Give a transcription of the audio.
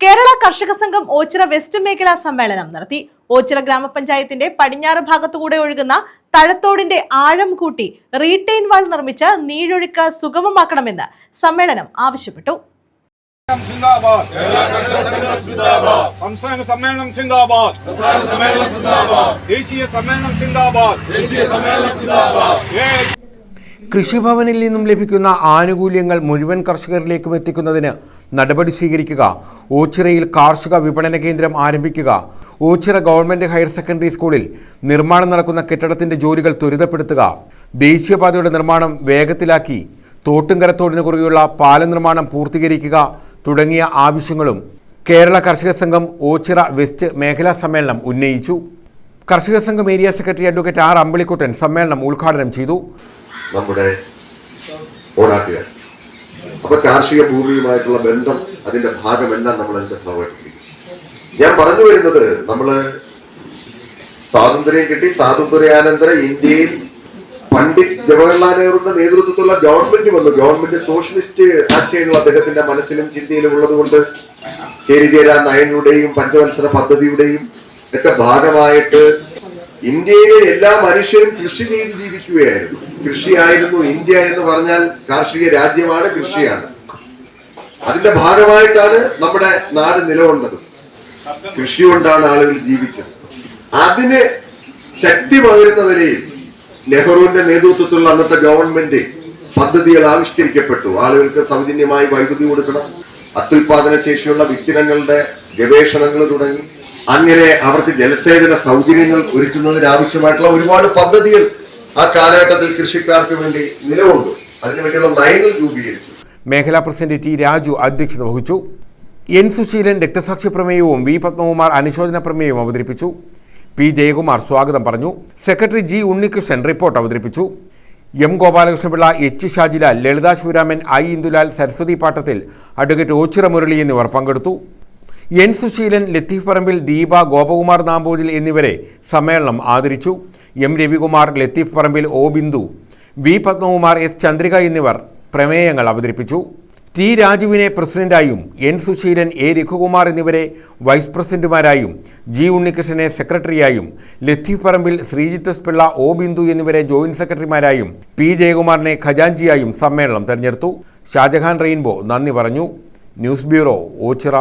കേരള കർഷക സംഘം ഓച്ചിറ വെസ്റ്റ് മേഖലാ സമ്മേളനം നടത്തി. ഓച്ചിറ ഗ്രാമപഞ്ചായത്തിന്റെ പടിഞ്ഞാറ് ഭാഗത്തുകൂടെ ഒഴുകുന്ന തഴത്തോടിന്റെ ആഴം കൂട്ടി റീറ്റെയിൻ വാൾ നിർമ്മിച്ച് നീഴൊഴുക്ക് സുഗമമാക്കണമെന്ന് സമ്മേളനം ആവശ്യപ്പെട്ടു. സിന്ദാബാദ്. സംസ്ഥാന സമ്മേളനം സിന്ദാബാദ്. ദേശീയ സമ്മേളനം സിന്ദാബാദ്. ഏ കൃഷിഭവനിൽ നിന്നും ലഭിക്കുന്ന ആനുകൂല്യങ്ങൾ മുഴുവൻ കർഷകരിലേക്കും എത്തിക്കുന്നതിന് നടപടി സ്വീകരിക്കുക. ഓച്ചിറയിൽ കാർഷിക വിപണന കേന്ദ്രം ആരംഭിക്കുക. ഓച്ചിറ ഗവൺമെന്റ് ഹയർ സെക്കൻഡറി സ്കൂളിൽ നിർമ്മാണം നടക്കുന്ന കെട്ടിടത്തിന്റെ ജോലികൾ ത്വരിതപ്പെടുത്തുക. ദേശീയപാതയുടെ നിർമ്മാണം വേഗത്തിലാക്കി. തോട്ടുംകരത്തോടിന് കുറുകെയുള്ള പാല നിർമ്മാണം പൂർത്തീകരിക്കുക തുടങ്ങിയ ആവശ്യങ്ങളും കേരള കർഷക സംഘം ഓച്ചിറ വെസ്റ്റ് മേഖലാ സമ്മേളനം ഉന്നയിച്ചു. കർഷക സംഘം area secretary advocate R Ambilikuttan സമ്മേളനം ഉദ്ഘാടനം ചെയ്തു. നമ്മുടെ പോരാട്ടുകാർ അപ്പൊ കാർഷിക ഭൂമിയുമായിട്ടുള്ള ബന്ധം അതിന്റെ ഭാഗമെല്ലാം നമ്മൾ അതിന്റെ ഭാഗമായിട്ടിരിക്കും ഞാൻ പറഞ്ഞു വരുന്നത് നമ്മൾ സ്വാതന്ത്ര്യം കിട്ടി സ്വാതന്ത്ര്യാനന്തര ഇന്ത്യയിൽ പണ്ഡിറ്റ് ജവഹർലാൽ നെഹ്റുവിന്റെ നേതൃത്വത്തിലുള്ള ഗവൺമെന്റ് വന്നു. ഗവൺമെന്റ് സോഷ്യലിസ്റ്റ് ആശയങ്ങൾ അദ്ദേഹത്തിന്റെ മനസ്സിലും ചിന്തയിലും ഉള്ളതുകൊണ്ട് ചേരിചേരാ നയങ്ങളുടെയും പഞ്ചവത്സര പദ്ധതിയുടെയും ഒക്കെ ഭാഗമായിട്ട് ഇന്ത്യയിലെ എല്ലാ മനുഷ്യരും കൃഷി ചെയ്ത് ജീവിക്കുകയായിരുന്നു. കൃഷിയായിരുന്നു ഇന്ത്യ എന്ന് പറഞ്ഞാൽ കാർഷിക രാജ്യമാണ് കൃഷിയാണ്. അതിന്റെ ഭാഗമായിട്ടാണ് നമ്മുടെ നാട് നിലകൊണ്ടത്. കൃഷി കൊണ്ടാണ് ആളുകൾ ജീവിച്ചത്. അതിന് ശക്തി പകരുന്ന നിലയിൽ നെഹ്റുവിന്റെ നേതൃത്വത്തിലുള്ള അന്നത്തെ ഗവൺമെന്റ് പദ്ധതികൾ ആവിഷ്കരിക്കപ്പെട്ടു. ആളുകൾക്ക് സൗജന്യമായി വൈദ്യുതി കൊടുക്കണം. അത്യുൽപാദന ശേഷിയുള്ള വിത്തിനങ്ങളുടെ ഗവേഷണങ്ങൾ തുടങ്ങി. അങ്ങനെ അവർക്ക് ജലസേചന സൗകര്യങ്ങൾ ഒരുക്കുന്നതിന് ആവശ്യമായിട്ടുള്ള ഒരുപാട് പദ്ധതികൾ ആ കാലഘട്ടത്തിൽ കൃഷിക്കാർക്ക് വേണ്ടി നിലകൊണ്ടു. അതിനുവേണ്ടിയുള്ള നയങ്ങൾ രൂപീകരിച്ചു. മേഖലാ പ്രസിഡന്റ് ടി രാജു അധ്യക്ഷത വഹിച്ചു. എൻ സുശീലൻ രക്തസാക്ഷി പ്രമേയവും വി പത്മകുമാർ അനുശോചന പ്രമേയവും അവതരിപ്പിച്ചു. പി ജയകുമാർ സ്വാഗതം പറഞ്ഞു. സെക്രട്ടറി ജി ഉണ്ണികൃഷ്ണൻ റിപ്പോർട്ട് അവതരിപ്പിച്ചു. M Gopalakrishnapillai H Shajilal Lalitha Sivaraman I Indulal Saraswathi Pattathil advocate Ochira Murali എന്നിവർ പങ്കെടുത്തു. എൻ സുശീലൻ ലത്തീഫ് പറമ്പിൽ ദീപ ഗോപകുമാർ നാമ്പൂതിൽ എന്നിവരെ സമ്മേളനം ആദരിച്ചു. M Ravikumar Latheef Parambil O Bindu V Padmakumar S Chandrika എന്നിവർ പ്രമേയങ്ങൾ അവതരിപ്പിച്ചു. ടി രാജുവിനെ പ്രസിഡന്റായും എൻ സുശീലൻ എ രഘുകുമാർ എന്നിവരെ വൈസ് പ്രസിഡന്റുമാരായും ജി ഉണ്ണികൃഷ്ണനെ സെക്രട്ടറിയായും ലത്തീഫ് പറമ്പിൽ ശ്രീജിത്ത് പിള്ള ഒ ബിന്ദു എന്നിവരെ ജോയിന്റ് സെക്രട്ടറിമാരായും പി ജയകുമാറിനെ ഖജാൻജിയായും സമ്മേളനം തെരഞ്ഞെടുത്തു. ഷാജഹാൻ റെയിൻബോ നന്ദി പറഞ്ഞു. News bureau Ochira.